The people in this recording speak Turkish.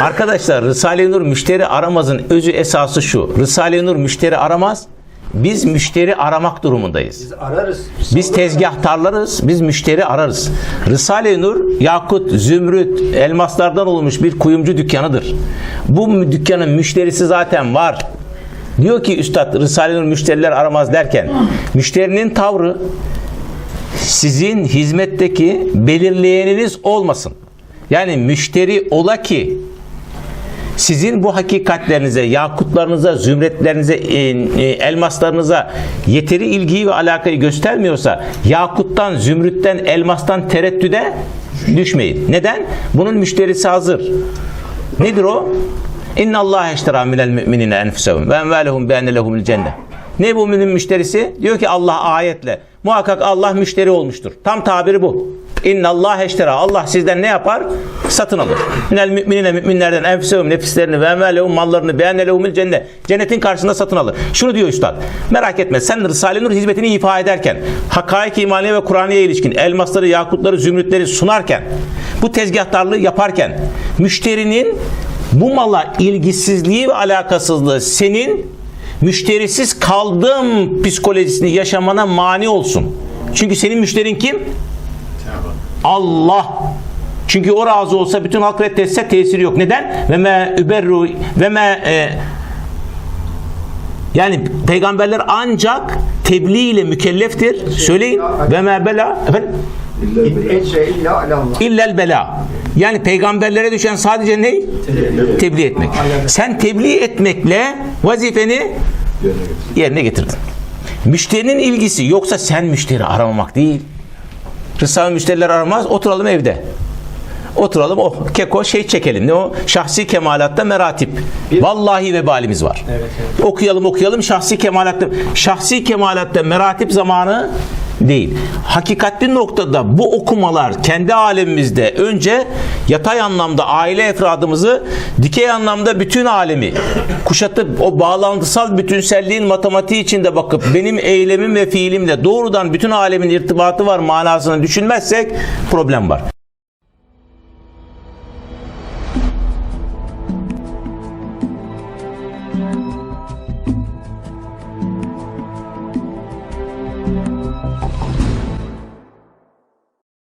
Arkadaşlar Risale-i Nur müşteri aramazın özü esası şu. Risale-i Nur müşteri aramaz. Biz müşteri aramak durumundayız. Biz ararız. Biz tezgahtarlarız. Biz müşteri ararız. Risale-i Nur yakut, zümrüt, elmaslardan olmuş bir kuyumcu dükkanıdır. Bu dükkanın müşterisi zaten var. Diyor ki Üstad Risale-i Nur müşteriler aramaz derken müşterinin tavrı sizin hizmetteki belirleyeniniz olmasın. Yani müşteri ola ki sizin bu hakikatlerinize, yakutlarınıza, zümretlerinize, e, e, elmaslarınıza yeteri ilgiyi ve alakayı göstermiyorsa yakuttan, zümrütten, elmastan tereddüde düşmeyin. Neden? Bunun müşterisi hazır. Nedir o? İnna Allah eştera minel müminine enfusehum ve envelehum bi enne lehumul cennet. Ne bu müminin müşterisi? Diyor ki Allah ayetle. Muhakkak Allah müşteri olmuştur. Tam tabiri bu. İnna Allah eştera. Allah sizden ne yapar? Satın alır. Minel müminine müminlerden enfusehum nefislerini ve envelehum mallarını lehumul cennet. Cennetin karşısında satın alır. Şunu diyor üstad. Merak etme sen Risale-i Nur hizmetini ifa ederken hakaik imaniye ve Kur'an'ya ilişkin elmasları, yakutları, zümrütleri sunarken bu tezgahtarlığı yaparken müşterinin bu mala ilgisizliği ve alakasızlığı senin müşterisiz kaldım psikolojisini yaşamana mani olsun. Çünkü senin müşterin kim? Allah. Çünkü o razı olsa bütün halk reddetse tesiri yok. Neden? Ve me überru ve me e, yani peygamberler ancak tebliğ ile mükelleftir. Söyleyin. Ve me bela efendim En şey illa alallah. illel bela. Yani peygamberlere düşen sadece ne? Tebliğ etmek. Sen tebliğ etmekle vazifeni yerine getirdin. Müşterinin ilgisi yoksa sen müşteri aramamak değil. Risale müşteriler aramaz. Oturalım evde. Oturalım o keko şey çekelim. Ne o? Şahsi kemalatta meratip. Vallahi vebalimiz var. Okuyalım okuyalım şahsi kemalatta. Şahsi kemalatta meratip zamanı değil. Hakikatli noktada bu okumalar kendi alemimizde önce yatay anlamda aile efradımızı dikey anlamda bütün alemi kuşatıp o bağlantısal bütünselliğin matematiği içinde bakıp benim eylemim ve fiilimle doğrudan bütün alemin irtibatı var manasını düşünmezsek problem var.